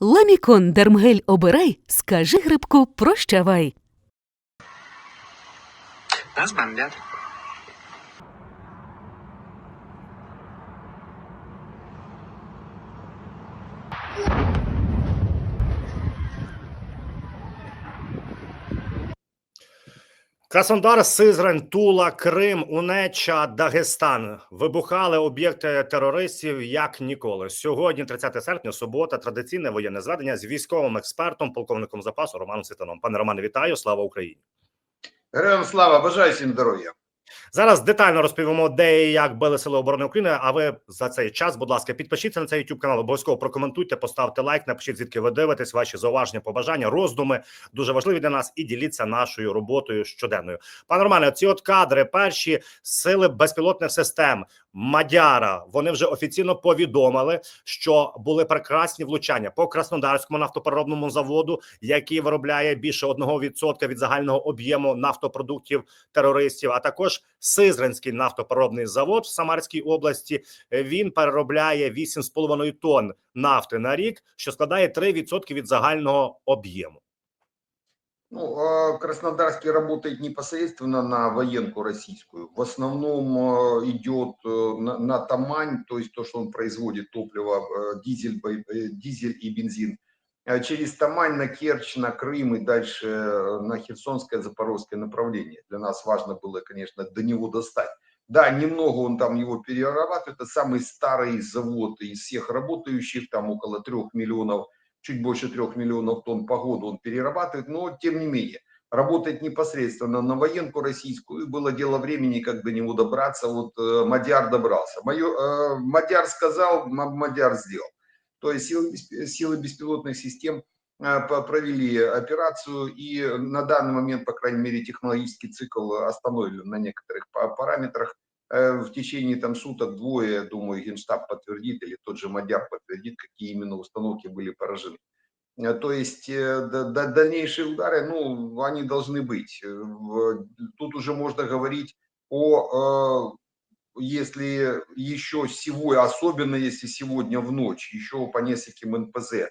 Ламікон Дермгель обирай, скажи грибку прощавай. Нас бомбят. Краснодар, Сизрань, Тула, Крим, Унеча, Дагестан вибухали об'єкти терористів як ніколи. Сьогодні, 30 серпня, субота, традиційне воєнне зведення з військовим експертом, полковником запасу Романом Світаном. Пане Романе, вітаю! Слава Україні! Героям слава, бажаю всім здоров'я. Зараз детально розповімо, де і як били сили оборони України. А ви за цей час, будь ласка, підпишіться на цей YouTube канал. Обов'язково прокоментуйте, поставте лайк, напишіть звідки ви дивитесь, ваші зауваження, побажання, роздуми дуже важливі для нас і діліться нашою роботою щоденною. Пане Романе, ці от кадри, перші сили безпілотних систем Мадяра. Вони вже офіційно повідомили, що були прекрасні влучання по Краснодарському нафтопереробному заводу, який виробляє більше 1% від загального об'єму нафтопродуктів терористів, а також Сизранський нафтопереробний завод в Самарській області. Він переробляє 8,5 тонн нафти на рік, що складає 3% від загального об'єму. Ну, а Краснодарский работает непосредственно на военку российскую. В основном э, идет э, на, на Тамань, то есть то, что он производит топливо, э, дизель, бо- э, дизель и бензин. А Через Тамань на Керчь, на Крым и дальше э, на Херсонское, Запорожское направление. Для нас важно было, конечно, до него достать. Да, немного он там его перерабатывает. Это самый старый завод из всех работающих, там около трех миллионов чуть больше трех миллионов тонн по году он перерабатывает, но тем не менее работает непосредственно на военку российскую. И было дело времени, как до него добраться. Вот э, Мадяр добрался. Мое, э, Мадяр сказал, Мадяр сделал. То есть силы, силы беспилотных систем по- провели операцию и на данный момент, по крайней мере, технологический цикл остановлен на некоторых па- параметрах. Э, В течение там суток двое, думаю, Генштаб подтвердит или тот же Мадяр подтвердит, какие именно установки были поражены. Э, То есть э, да- да- дальнейшие удары, ну, они должны быть. Тут уже можно говорить о, если еще сегодня, особенно если сегодня в ночь, еще по нескольким НПЗ э,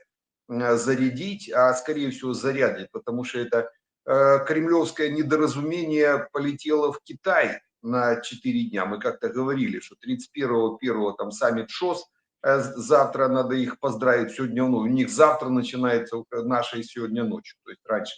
зарядить, а скорее всего зарядить, потому что это э, кремлевское недоразумение полетело в Китай на 4 дня. Мы как-то говорили, что 31-го, 1 там саммит ШОС, Э, завтра надо их поздравить сегодня, ну, у них завтра начинается наша и сегодня ночью, то есть раньше.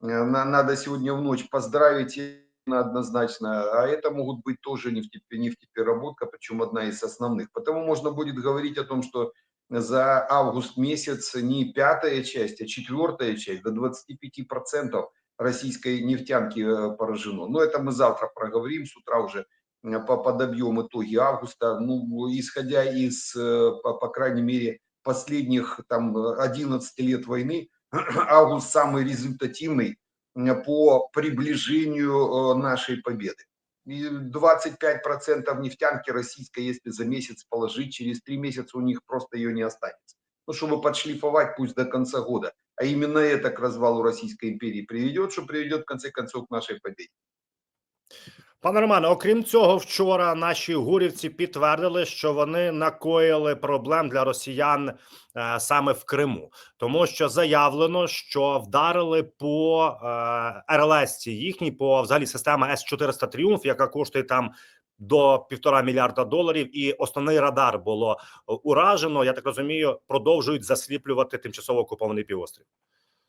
На- Надо сегодня в ночь поздравить однозначно, а это могут быть тоже нефтепе- нефтепереработка, причем одна из основных. Потому можно будет говорить о том, что за август месяц не пятая часть, а четвертая часть, до 25% российской нефтянки э, поражено. Но это мы завтра проговорим, с утра уже э, по- подобьем итоги августа. Ну, исходя из, э, по, по крайней мере, последних там э, 11 лет войны, август самый результативный по приближению э, нашей победы. И 25% нефтянки российской, если за месяц положить, через три месяца у них просто ее не останется. Ну, чтобы подшлифовать пусть до конца года. А именно это к развалу Российской империи приведет, что приведет в конце концов к нашей победе. Пане Романе, окрім цього, вчора наші гурівці підтвердили, що вони накоїли проблем для росіян е, саме в Криму, тому що заявлено, що вдарили по е, РЛС їхній, по взагалі система С 400 Тріумф, яка коштує там. До півтора мільярда доларів, і основний радар було уражено. Я так розумію, продовжують засліплювати тимчасово окупований півострів.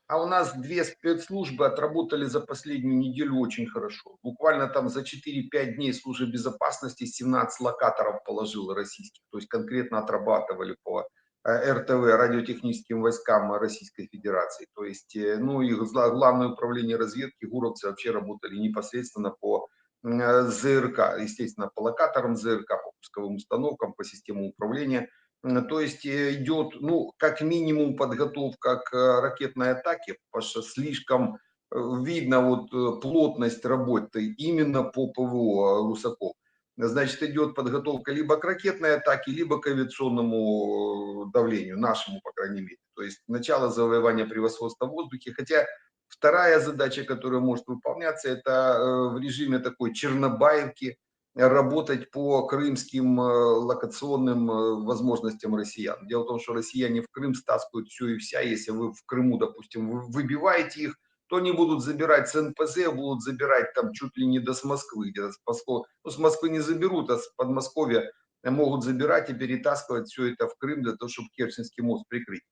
А у нас две спецслужбы отработали за последнюю неделю очень хорошо. Буквально там за 4-5 дней служба безопасности 17 локаторов положила российских. То есть конкретно отрабатывали по э, РТВ, радиотехническим войскам Российской Федерации. То есть, э, ну и гла- главное управление разведки, гуровцы вообще работали непосредственно по э, ЗРК, естественно, по локаторам ЗРК, по пусковым установкам, по системам управления. М, То есть э, идет, ну, как минимум подготовка к э, ракетной атаке, потому что слишком э, видно вот э, плотность работы именно по ПВО э, Русаков. Значит, идет подготовка либо к ракетной атаке, либо к авиационному э, давлению, нашему, по крайней мере. То есть начало завоевания превосходства в воздухе. Хотя вторая задача, которая может выполняться, это э, в режиме такой Чернобаевки, работать по крымским э, локационным э, возможностям россиян. Дело в том, что россияне в Крым стаскивают все и вся. Если вы в Крыму, допустим, вы выбиваете их, то они будут забирать с НПЗ, будут забирать там чуть ли не до с Москвы, с Москвы. Ну, с Москвы не заберут, а с Подмосковья могут забирать и перетаскивать все это в Крым для того, чтобы Керченский мост прикрыть.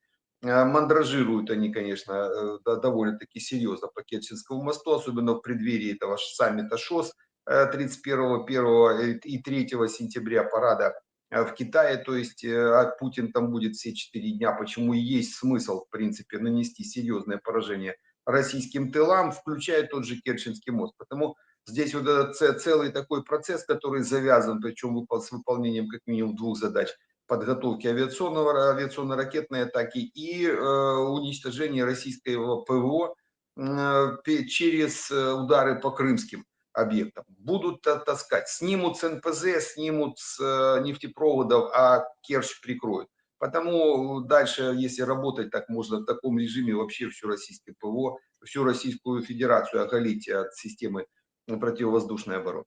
Э, Мандражируют они, конечно, довольно-таки серьезно по Керченскому мосту, особенно в преддверии этого саммита ШОС 31, 1 и 3 сентября парада э, в Китае, то есть э, а Путин там будет все четыре дня, почему и есть смысл, в принципе, нанести серьезное поражение российским тылам, включая тот же Керченский мост. Потому здесь вот этот целый такой процесс, который завязан, причем с выполнением как минимум двух задач подготовки авиационного, авиационно-ракетной атаки и э, уничтожения российского ПВО э, через э, удары по крымским объектам. Будут та- таскать, снимут с НПЗ, снимут с э, нефтепроводов, а Керчь прикроют. Потому дальше, если работать так можно в таком режиме, вообще все российское ПВО, всю Российскую Федерацию оголить от системы противовоздушной обороны.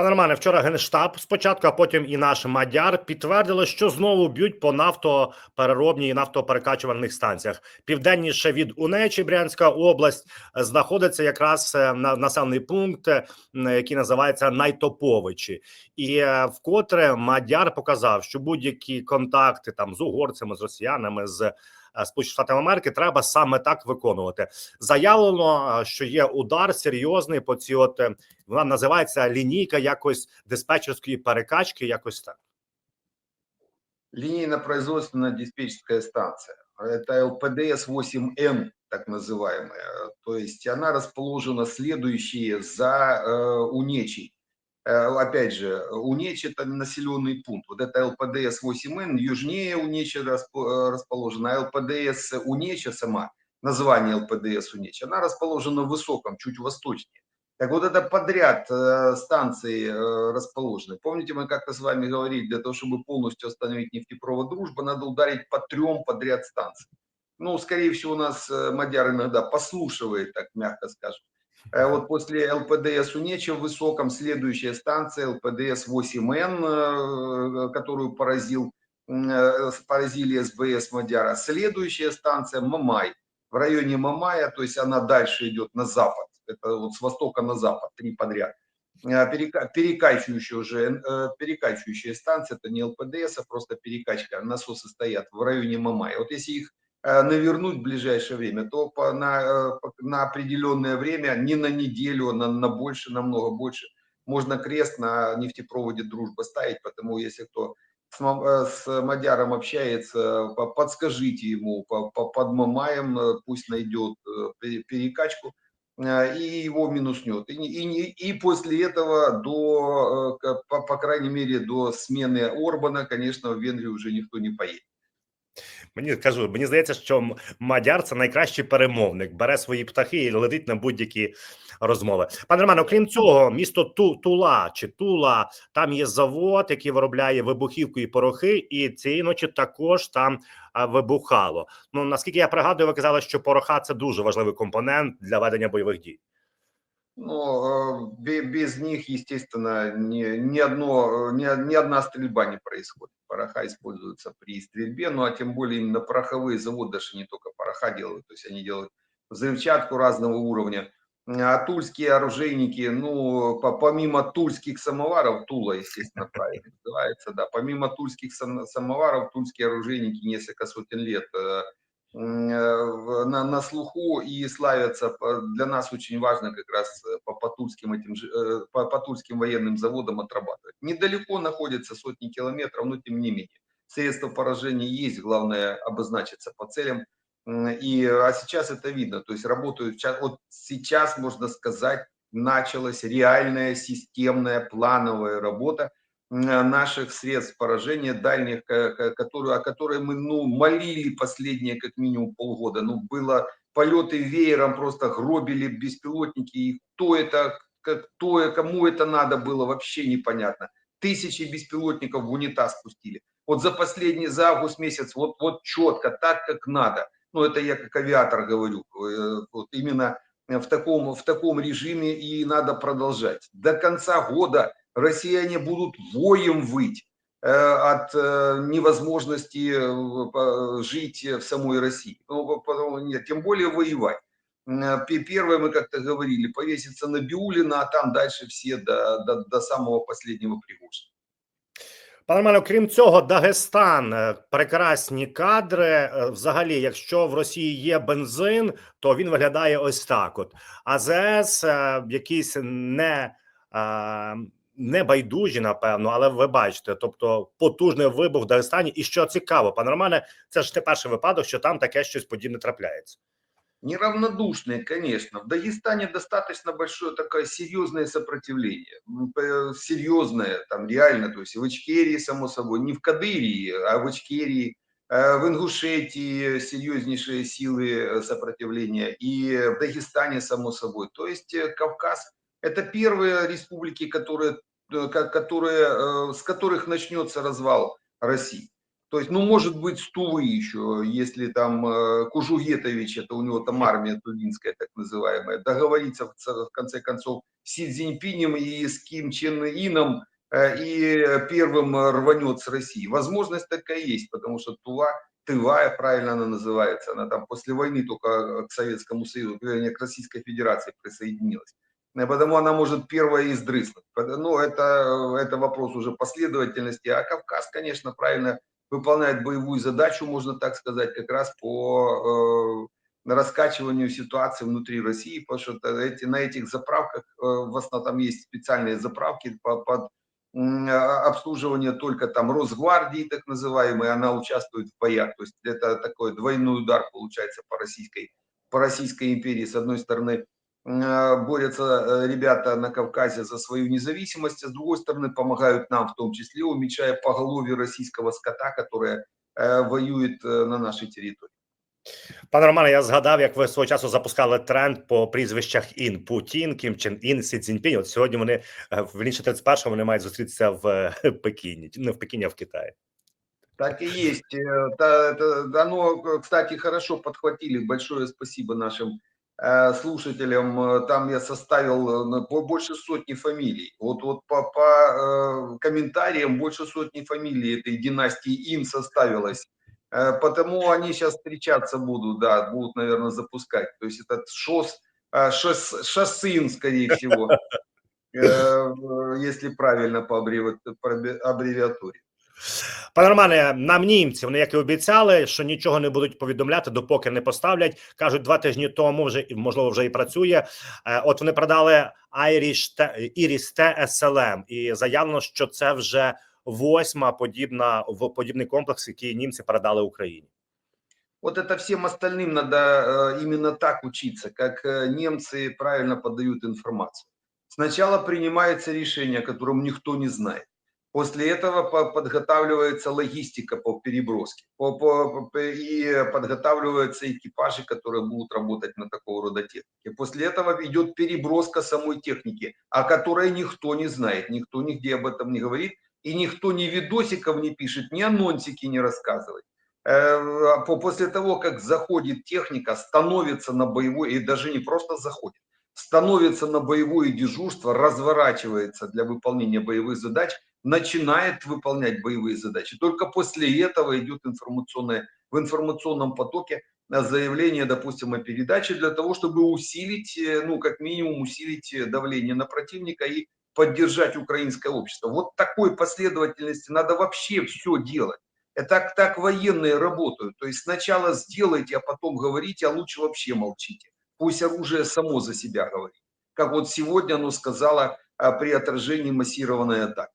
Пане Романе, вчора Генштаб спочатку, а потім і наш Мадяр підтвердили, що знову б'ють по нафтопереробній і нафтоперекачувальних станціях. Південніше від Унечі, Брянська область, знаходиться якраз е, на населений пункт, е, який називається Найтоповичі. І е, вкотре Мадяр показав, що будь-які контакти там з угорцями, з росіянами, з е, Сполучених Штатів Америки треба саме так виконувати. Заявлено, е, що є удар серйозний по ці от е, вона називається лінійка якось диспетчерської перекачки, якось так. Линейно-производственная диспетчерская станция. Это ЛПДС-8Н, так называемая. То есть она расположена следующие за э, Унечей. Э, опять же, Унечь это населенный пункт. Вот это ЛПДС-8Н, южнее Унечи расп- э, расположена, а ЛПДС Унеча сама, название ЛПДС Унечь, она расположена в высоком, чуть восточнее. Так вот это подряд э, станции расположены. Помните, мы как-то с вами говорили, для того, чтобы полностью остановить нефтепровод «Дружба», надо ударить по трем подряд станциям. Ну, скорее всего, нас э, Мадяр иногда послушивает, так мягко скажем. Э, Вот после ЛПДС Унеча в Высоком следующая станция ЛПДС 8Н, э, которую поразил, э, поразили СБС Мадяра. Следующая станция Мамай. В районе Мамая, то есть она дальше идет на запад. Это вот с востока на запад, три подряд. Перека- Перекачивающая уже, перекачивающая станция, это не ЛПДС, а просто перекачка. Насосы стоят в районе Мамая. Вот если их э, навернуть в ближайшее время, то по, на, э, на определенное время, не на неделю, а на, на больше, намного больше, можно крест на нефтепроводе «Дружба» ставить, потому если кто с, э, с Мадяром общается, по- подскажите ему, по, по, под Мамаем пусть найдет пере- перекачку, и его минуснет. И, и, и после этого, до, по, по крайней мере, до смены Орбана, конечно, в Венгрию уже никто не поедет. Мені кажу, мені здається, що Мадяр це найкращий перемовник, бере свої птахи і летить на будь-які розмови. Пане Романе, окрім цього, місто Ту, Тула чи Тула, там є завод, який виробляє вибухівку і порохи, і цієї ночі також там вибухало. Ну наскільки я пригадую, ви казали, що пороха це дуже важливий компонент для ведення бойових дій. Но э, бе- без них, естественно, ни, ни, одно, э, ни, ни одна стрельба не происходит. Пороха используются при стрельбе, ну а тем более именно пороховые заводы, даже не только пороха делают, то есть они делают взрывчатку разного уровня. А тульские оружейники, ну, по- помимо тульских самоваров, Тула, естественно, правильно называется, да, помимо тульских сам- самоваров, тульские оружейники несколько сотен лет э, э, на, на слуху и славятся. Для нас очень важно как раз э, по, по, тульским, этим, э, по, по тульским военным заводам отрабатывать. Недалеко находится сотни километров, но тем не менее. Средства поражения есть, главное обозначиться по целям. И, а сейчас это видно, то есть работают, вот сейчас, можно сказать, началась реальная системная плановая работа наших средств поражения дальних, ко- ко- которые, о которой мы ну, молили последние как минимум полгода. Ну, было полеты веером, просто гробили беспилотники. И кто это, кто, кому это надо было, вообще непонятно. Тысячи беспилотников в унитаз спустили. Вот за последний, за август месяц, вот, вот четко, так как надо. Ну, это я как авиатор говорю. э, Вот именно в таком, в таком режиме и надо продолжать. До конца года россияне будут воем выть э, от э, невозможности э, жить в самой России. Ну, нет, тем более воевать. Первое, мы как-то говорили, повеситься на Биулина, а там дальше все до, до, до самого последнего Пригожина. Пане Романе, крім цього, Дагестан е, прекрасні кадри. Е, Взагалі, якщо в Росії є бензин, то він виглядає ось так: от АЗС, е, якісь не. е, Не байдужі, напевно, але ви бачите, тобто потужний вибух в Дагестані. І що цікаво, пане Романе, це ж не перший випадок, що там таке щось подібне трапляється. Неравнодушные, конечно. В Дагестане достаточно большое такое серьезное сопротивление. М, п- Серьезное, там реально, то есть в Ичкерии, само собой, не в Кадырии, а в Ичкерии, э, в Ингушетии серьезнейшие силы э, сопротивления и в Дагестане, само собой. То есть э, Кавказ – это первые республики, которые, э, ко- которые, э, с которых начнется развал России. То есть, ну, может быть, с Тувы еще, если там э, Кужугетович, это у него там армия тувинская, так называемая, договорится в, конце концов с Си Цзиньпинем и с Ким Чен Ином э, и первым э, рванет с России. Возможность такая есть, потому что Тува, Тыва, правильно она называется, она там после войны только э, к Советскому Союзу, вернее, к Российской Федерации присоединилась. Э, Потому она может первая издрыснуть. Ну, это, это вопрос уже последовательности. А Кавказ, конечно, правильно выполняет боевую задачу, можно так сказать, как раз по э, раскачиванию ситуации внутри России, потому что эти, на этих заправках, э, в основном там есть специальные заправки по- под м, а, обслуживание только там Росгвардии, так называемой, она участвует в боях, то есть это такой двойной удар получается по российской, по Российской империи, с одной стороны, э, борются э, ребята на Кавказе за свою независимость, а с другой стороны помогают нам, в том числе уменьшая поголовье российского скота, которое э, воюет э, на нашей территории. Пане Романе, я згадав, як ви свого часу запускали тренд по прізвищах Ін Путін, Кім Чен Ін, Сі Цзіньпінь. От сьогодні вони е, в інше 31-го вони мають зустрітися в е, Пекіні, не в Пекіні, а в Китаї. Так и есть. Э, та- та- Оно, э, кстати, хорошо подхватили. Большое спасибо нашим э, слушателям. Э, Там я составил э, больше сотни фамилий. Вот, вот по, по э, комментариям больше сотни фамилий этой династии Ин составилось. Э, Потому они сейчас встречаться будут, да, будут, наверное, запускать. То есть этот ШОС, э, шос, Шоссын, скорее всего, э, э, если правильно по аббревиатуре. Пане Романе, нам німці вони як і обіцяли, що нічого не будуть повідомляти, допоки не поставлять. кажуть, два тижні тому вже і можливо вже і працює. Е, От вони продали Irish T- Iris T SLM, і заявлено, що це вже восьма подібна в подібний комплекс, який німці передали Україні. Вот это всем остальным надо э, именно так учиться, как э, немцы правильно подают информацию. Сначала принимается решение, о котором никто не знает. После этого по- подготавливается логистика по переброске. По- по- И подготавливаются экипажи, которые будут работать на такого рода технике. После этого идет переброска самой техники, о которой никто не знает, никто нигде об этом не говорит. И никто ни видосиков не пишет, ни анонсики не рассказывает. Э, по- После того, как заходит техника, становится на боевой, и даже не просто заходит, становится на боевое дежурство, разворачивается для выполнения боевых задач, начинает выполнять боевые задачи. Только после этого идет информационное, в информационном потоке э, заявление, допустим, о передаче для того, чтобы усилить, э, ну, как минимум, усилить э, давление на противника и поддержать украинское общество. Вот такой последовательности надо вообще все делать. Это так, так военные работают. То есть сначала сделайте, а потом говорите, а лучше вообще молчите. Пусть оружие само за себя говорит. Как вот сегодня оно сказало а, при отражении массированной атаки.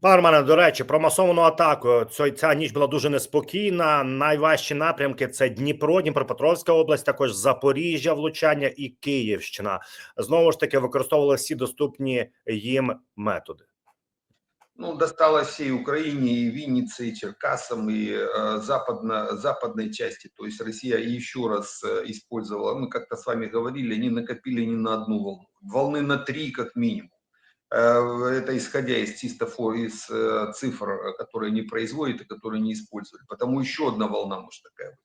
Пане Романе, до речі, про масовану атаку. Ця, ця ніч була дуже неспокійна. Найважчі напрямки це Дніпро, Дніпропетровська область, також Запоріжжя, влучання і Київщина. Знову ж таки, використовували всі доступні їм методи. Ну, досталось всей Украине, и Виннице, и Черкасам, и э, западно, западной части. То есть Россия еще раз э, использовала, мы как-то с вами говорили, они накопили не на одну волну, волны на три как минимум. Э, Это исходя из чисто из э, цифр, э, которые не производят и которые не использовали. Потому еще одна волна может такая быть.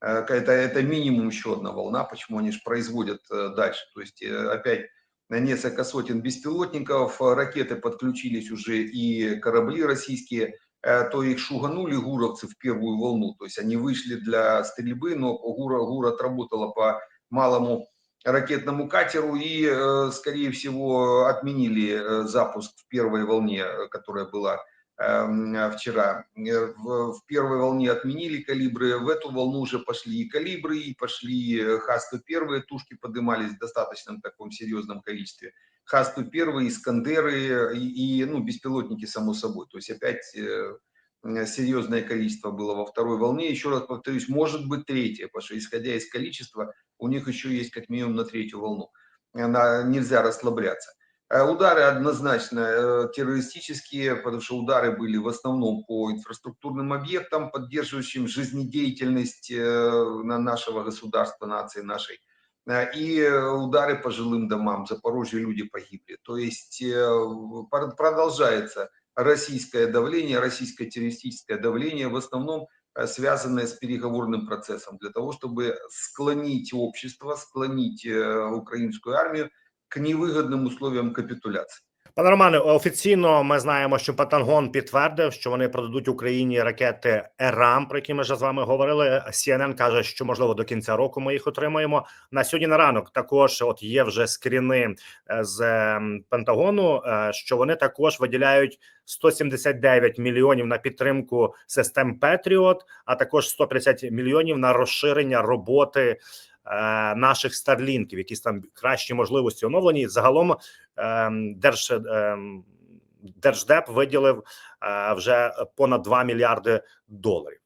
Это, это минимум еще одна волна, почему они же производят дальше. То есть опять на несколько сотен беспилотников, ракеты подключились уже и корабли российские, то их шуганули гуровцы в первую волну, то есть они вышли для стрельбы, но ГУР, ГУР отработала по малому ракетному катеру и, э, скорее всего, отменили э, запуск в первой волне, э, которая была эм, вчера. В, первой волне отменили калибры, в эту волну уже пошли и калибры, и пошли э, Х-101, тушки поднимались в достаточном таком серьезном количестве. Х-101, Искандеры и, и, ну, беспилотники, само собой. То есть опять серьезное количество было во второй волне. Еще раз повторюсь, может быть третья, потому что исходя из количества, у них еще есть как минимум на третью волну. Она, нельзя расслабляться. Э, Удары однозначно э, террористические, потому что удары были в основном по инфраструктурным объектам, поддерживающим жизнедеятельность э, на нашего государства, нации нашей. И удары по жилым домам. В Запорожье люди погибли. То есть пр- продолжается российское давление, российское террористическое давление, в основном связанное с переговорным процессом, для того, чтобы склонить общество, склонить э, украинскую армию к невигідним условиям капітуляції. Пане Романе, офіційно ми знаємо, що Пентагон підтвердив, що вони продадуть Україні ракети ЕРАМ, про які ми вже з вами говорили. CNN каже, що можливо до кінця року ми їх отримаємо. На сьогодні на ранок також от є вже скріни е, з ем, Пентагону, е, що вони також виділяють 179 мільйонів на підтримку систем Петріот, а також 150 мільйонів на розширення роботи наших старлінків, якісь там кращі можливості оновлені. Загалом ем, Держ, ем, Держдеп виділив е, вже понад 2 мільярди доларів.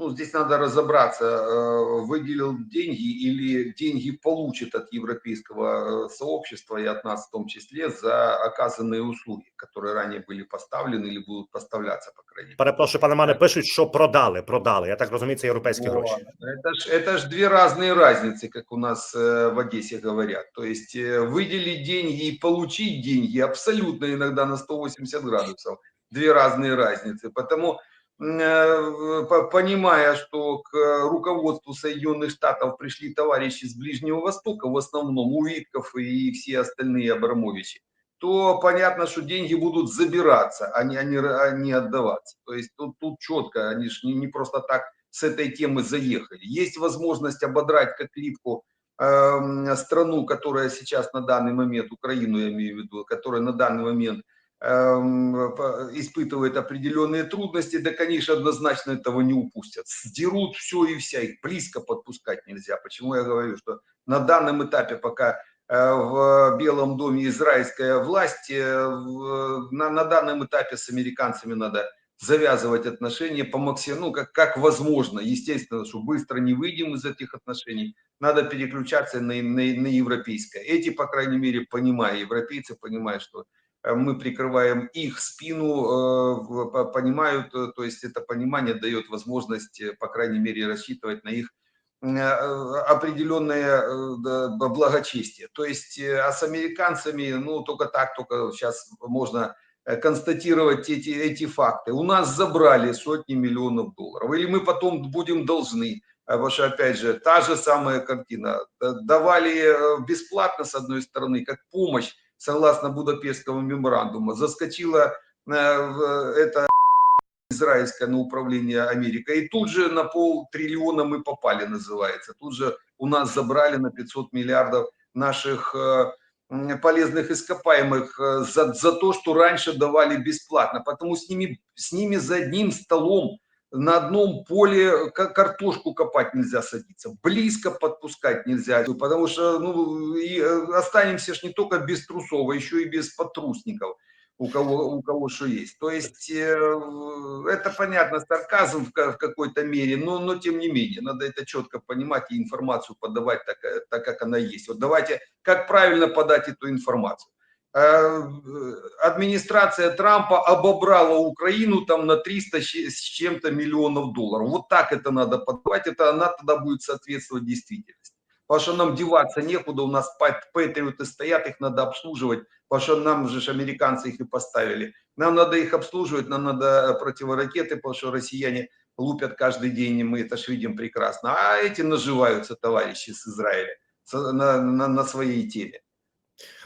Ну, здесь надо разобраться, э, выделил деньги или деньги получит от европейского э, сообщества и от нас в том числе за оказанные услуги, которые ранее были поставлены или будут поставляться, по крайней мере. Перепрошую, пане Мане, пишуть, що продали. Продали. Я так розумію, це європейські Вот. гроші. Это ж, это ж две разные разницы, как у нас э, в Одессе говорят. То есть э, выделить деньги и получить деньги абсолютно иногда на 180 градусов. Две разные разницы. Потому э, по- понимая, что к руководству Соединенных Штатов пришли товарищи с Ближнего Востока, в основном Увитков и все остальные Абрамовичи, то понятно, что деньги будут забираться, а не, а не, а не отдаваться. То есть тут, тут четко, они же не, не просто так с этой темы заехали. Есть возможность ободрать как липку эм, страну, которая сейчас на данный момент, Украину я имею в виду, которая на данный момент испытывает определенные трудности, да, конечно, однозначно этого не упустят. Сдерут все и вся, их близко подпускать нельзя. Почему я говорю, что на данном этапе пока э, в Белом доме израильская власть, э, на, на данном этапе с американцами надо завязывать отношения по максимуму, ну, как, как возможно. Естественно, что быстро не выйдем из этих отношений, надо переключаться на, на, на европейское. Эти, по крайней мере, понимая, европейцы понимают, что э, мы прикрываем их спину, э, понимают, э, то есть это понимание дает возможность, э, по крайней мере, рассчитывать на их э, определенное э, благочестие. То есть, э, а с американцами, ну, только так, только сейчас можно э, констатировать эти, эти факты. У нас забрали сотни миллионов долларов. Или мы потом будем должны. А Потому что, опять же, та же самая картина. Давали э, бесплатно, с одной стороны, как помощь, согласно Будапештскому меморандуму. Заскочила э, это израильское на управление Америкой. И тут же на полтриллиона мы попали, называется. Тут же у нас забрали на 500 миллиардов наших э, полезных ископаемых э, за, за то, что раньше давали бесплатно. Потому с ними, с ними за одним столом на одном поле ка- картошку копать нельзя садиться, близко подпускать нельзя, потому что ну, и э, останемся ж не только без трусов, а еще и без потрусников у кого, у кого что есть. То есть э, это понятно, сарказм в, в какой-то мере, но, но тем не менее, надо это четко понимать и информацию подавать так, так, как она есть. Вот давайте, как правильно подать эту информацию. Э, Администрация Трампа обобрала Украину там на 300 щ- с чем-то миллионов долларов. Вот так это надо подавать, это она тогда будет соответствовать действительности. Потому что нам деваться некуда, у нас пат- патриоты стоят, их надо обслуживать, потому что нам же американцы их и поставили. Нам надо их обслуживать, нам надо противоракеты, потому что россияне лупят каждый день, мы это ж видим прекрасно. А эти наживаются, товарищи с Израиля, на, на, на своей теме.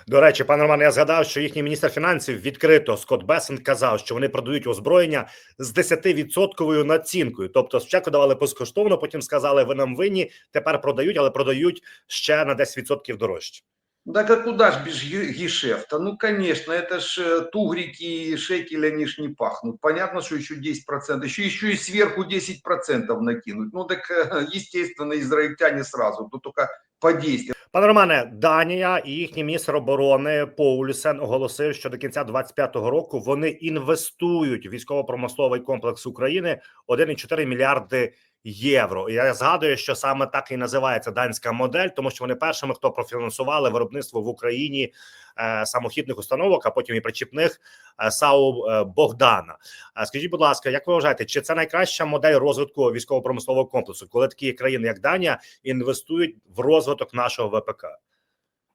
До речі, пане Роман, я згадав, що їхній міністр фінансів відкрито Скотт Бесент казав, що вони продають озброєння з 10% націнкою. Тобто спочатку давали безкоштовно, потім сказали, ви нам винні. Тепер продають, але продають ще на 10% дорожче. Да а куда ж без ге- гешефта? Ну, конечно, это ж э, тугрики и шекели, они ж не пахнут. Понятно, что еще 10%, еще, еще и сверху 10% накинуть. Ну, так, э, естественно, израильтяне сразу, то только по 10. Пане Романе, Данія і їхній міністр оборони Поулісен оголосив, що до кінця 25-го року вони інвестують в військово-промисловий комплекс України 1,4 мільярди євро. І я згадую, що саме так і називається данська модель, тому що вони першими, хто профінансували виробництво в Україні е, самохідних установок, а потім і причіпних е, САУ е, Богдана. Е, скажіть, будь ласка, як ви вважаєте, чи це найкраща модель розвитку військово-промислового комплексу, коли такі країни, як Данія, інвестують в розвиток нашого ВПК?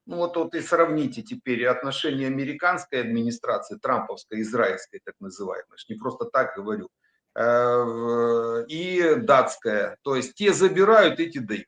Ну, вот, вот и сравните теперь отношения американской администрации, трамповской, израильской, так называемой, ж не просто так говорю, и датская. То есть те забирают, эти дают.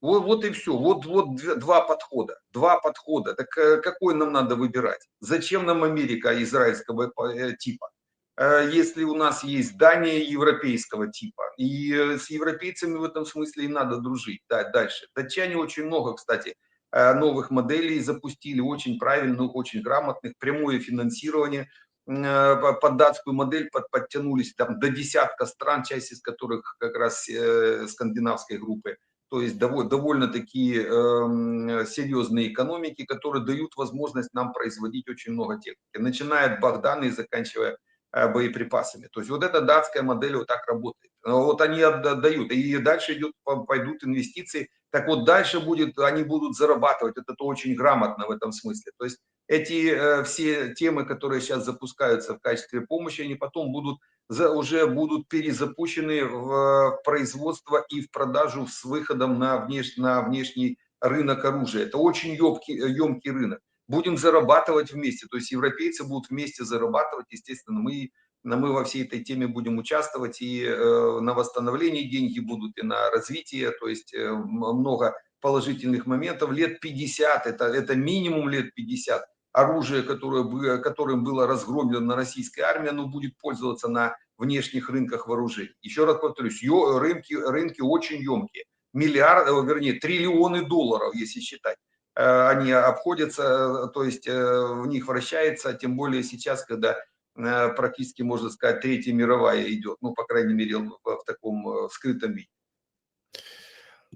Вот, вот и все. Вот, вот два подхода. Два подхода. Так э, какой нам надо выбирать? Зачем нам Америка израильского э, типа? Э, Если у нас есть Дания европейского типа. И э, с европейцами в этом смысле и надо дружить. Да, дальше. Датчане очень много, кстати, э, новых моделей запустили, очень правильных, очень грамотных, прямое финансирование э, под датскую модель под, подтянулись там до десятка стран, часть из которых как раз э, скандинавской группы. То есть довольно, такие эм, серьезные экономики, которые дают возможность нам производить очень много техники, начиная от Богдана и заканчивая э, боеприпасами. То есть вот эта датская модель вот так работает. Но Вот они отдают, и дальше идет, по- пойдут инвестиции. Так вот дальше будет, они будут зарабатывать. Это то очень грамотно в этом смысле. То есть эти э, все темы, которые сейчас запускаются в качестве помощи, они потом будут за- уже будут перезапущены в э, производство и в продажу с выходом на, внеш, на внешний рынок оружия. Это очень емкий, емкий рынок. Будем зарабатывать вместе. То есть европейцы будут вместе зарабатывать. Естественно, мы, но мы во всей этой теме будем участвовать. И э, на восстановление деньги будут, и на развитие. То есть э, много положительных моментов. Лет 50, это, это минимум лет 50 оружие, которое, которым было разгромлено на российской армии, оно будет пользоваться на внешних рынках вооружений. Еще раз повторюсь, рынки, рынки очень емкие. Миллиард, э, вернее, триллионы долларов, если считать. Э, Они обходятся, э, то есть в них вращается, тем более сейчас, когда практически, можно сказать, Третья мировая идет, ну, по крайней мере, в, таком скрытом виде.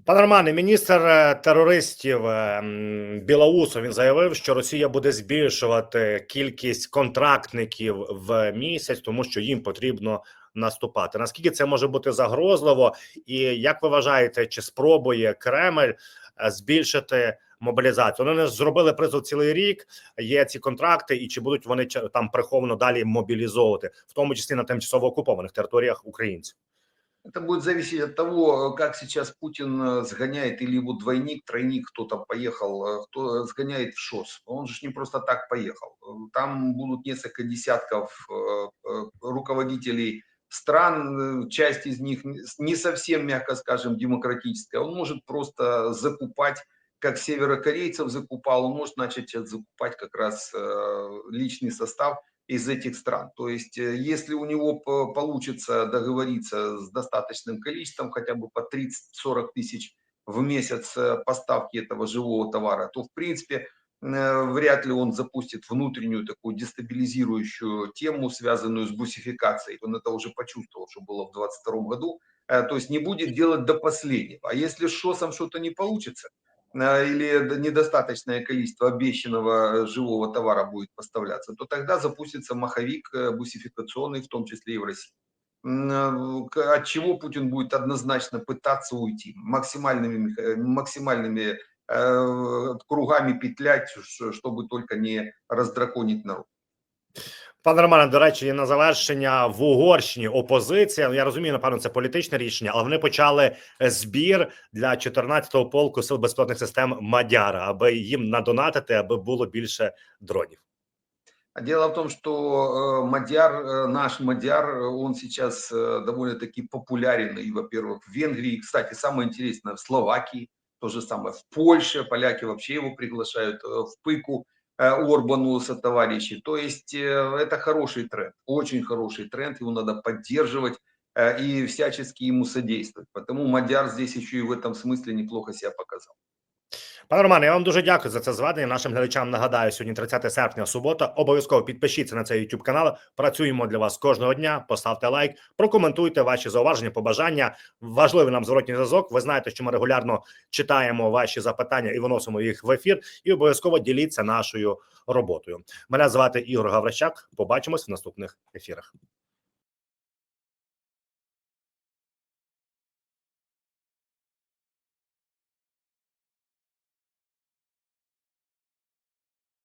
Пане Романе, міністр е, терористів е, м, Білоусов він заявив, що Росія буде збільшувати кількість контрактників в місяць, тому що їм потрібно наступати. Наскільки це може бути загрозливо, і як ви вважаєте, чи спробує Кремль е, збільшити мобілізацію? Вони зробили призов цілий рік. Є ці контракти, і чи будуть вони там приховано далі мобілізовувати, в тому числі на тимчасово окупованих територіях українців? Это будет зависеть от того, как сейчас Путин э, сгоняет, или его двойник, тройник, кто там поехал, э, кто сгоняет в ШОС. Он же не просто так поехал. Э, Там будут несколько десятков э, э, руководителей стран, э, часть из них не- совсем, мягко скажем, демократическая. Он может просто закупать, как северокорейцев закупал, он может начать закупать как раз э, личный состав из этих стран. То есть, э, если у него по- получится договориться с достаточным количеством, хотя бы по 30-40 тысяч в месяц э, поставки этого живого товара, то, в принципе, э, вряд ли он запустит внутреннюю такую дестабилизирующую тему, связанную с бусификацией. Он это уже почувствовал, что было в 2022 году. То есть не будет делать до последнего. А если с ШОСом что-то не получится, или д- недостаточное количество обещанного э, живого товара будет поставляться, то тогда запустится маховик э, бусификационный, в том числе и в России. Э, От чего Путин будет однозначно пытаться уйти, максимальными, максимальными э, кругами петлять, чтобы только не раздраконить народ. Пане Романе, до речі, на завершення в Угорщині опозиція. ну, Я розумію, напевно, це політичне рішення, але вони почали збір для 14-го полку сил безпілотних систем Мадяра, аби їм надонатити, аби було більше дронів. А Дело в том, что э, Мадяр, э, наш Мадяр, э, он сейчас э, довольно-таки популярен, и, во-первых, в Венгрии, кстати, самое интересное, в Словакии, то же самое, в Польше, поляки вообще его приглашают, э, в Пыку, Э, Орбану со товарищи. То есть э, это хороший тренд, очень хороший тренд, его надо поддерживать э, и всячески ему содействовать. Потому Мадяр здесь еще и в этом смысле неплохо себя показал. Пане Романе, я вам дуже дякую за це зведення. Нашим глядачам нагадаю, сьогодні 30 серпня, субота. Обов'язково підпишіться на цей YouTube канал. Працюємо для вас кожного дня. Поставте лайк, прокоментуйте ваші зауваження, побажання. Важливий нам зворотній зв'язок. Ви знаєте, що ми регулярно читаємо ваші запитання і виносимо їх в ефір. І обов'язково діліться нашою роботою. Мене звати Ігор Гаврищак. Побачимось в наступних ефірах.